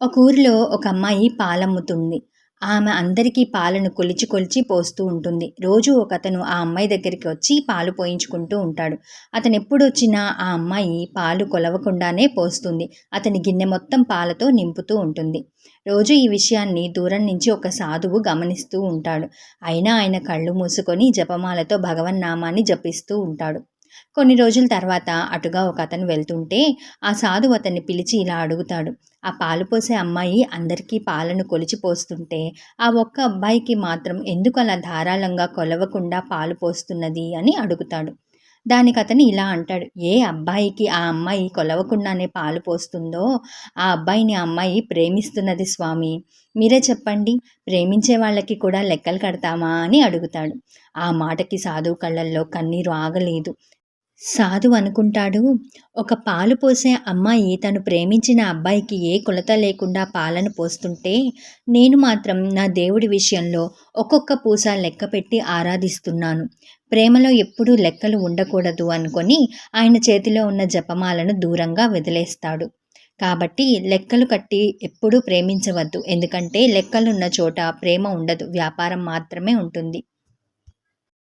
ఒక ఊరిలో ఒక అమ్మాయి పాలమ్ముతుంది. ఆమె అందరికీ పాలను కొలిచి కొలిచి పోస్తూ ఉంటుంది. రోజు ఒక అతను ఆ అమ్మాయి దగ్గరికి వచ్చి పాలు పోయించుకుంటూ ఉంటాడు. అతను ఎప్పుడు వచ్చినా ఆ అమ్మాయి పాలు కొలవకుండానే పోస్తుంది. అతని గిన్నె మొత్తం పాలతో నింపుతూ ఉంటుంది. రోజు ఈ విషయాన్ని దూరం నుంచి ఒక సాధువు గమనిస్తూ ఉంటాడు. అయినా ఆయన కళ్ళు మూసుకొని జపమాలతో భగవన్నామాన్ని జపిస్తూ ఉంటాడు. కొన్ని రోజుల తర్వాత అటుగా ఒక అతను వెళ్తుంటే ఆ సాధువు అతన్ని పిలిచి ఇలా అడుగుతాడు. ఆ పాలు పోసే అమ్మాయి అందరికీ పాలను కొలిచి పోస్తుంటే ఆ ఒక్క అబ్బాయికి మాత్రం ఎందుకు అలా ధారాళంగా కొలవకుండా పాలు పోస్తున్నది అని అడుగుతాడు. దానికి అతను ఇలా అంటాడు ఏ అబ్బాయికి ఆ అమ్మాయి కొలవకుండానే పాలు పోస్తుందో? ఆ అబ్బాయిని అమ్మాయి ప్రేమిస్తున్నది స్వామి. మీరే చెప్పండి ప్రేమించే వాళ్ళకి కూడా లెక్కలు కడతామా? అని అడుగుతాడు. ఆ మాటకి సాధువు కళ్ళల్లో కన్నీరు ఆగలేదు. సాధు అనుకుంటాడు ఒక పాలు పోసే అమ్మాయి తను ప్రేమించిన అబ్బాయికి ఏ కొలత లేకుండా పాలను పోస్తుంటే నేను మాత్రం నా దేవుడి విషయంలో ఒక్కొక్క పూస లెక్క పెట్టి ఆరాధిస్తున్నాను. ప్రేమలో ఎప్పుడూ లెక్కలు ఉండకూడదు అనుకొని ఆయన చేతిలో ఉన్న జపమాలను దూరంగా వదిలేస్తాడు. కాబట్టి లెక్కలు కట్టి ఎప్పుడూ ప్రేమించవద్దు. ఎందుకంటే లెక్కలున్న చోట ప్రేమ ఉండదు. వ్యాపారం మాత్రమే ఉంటుంది.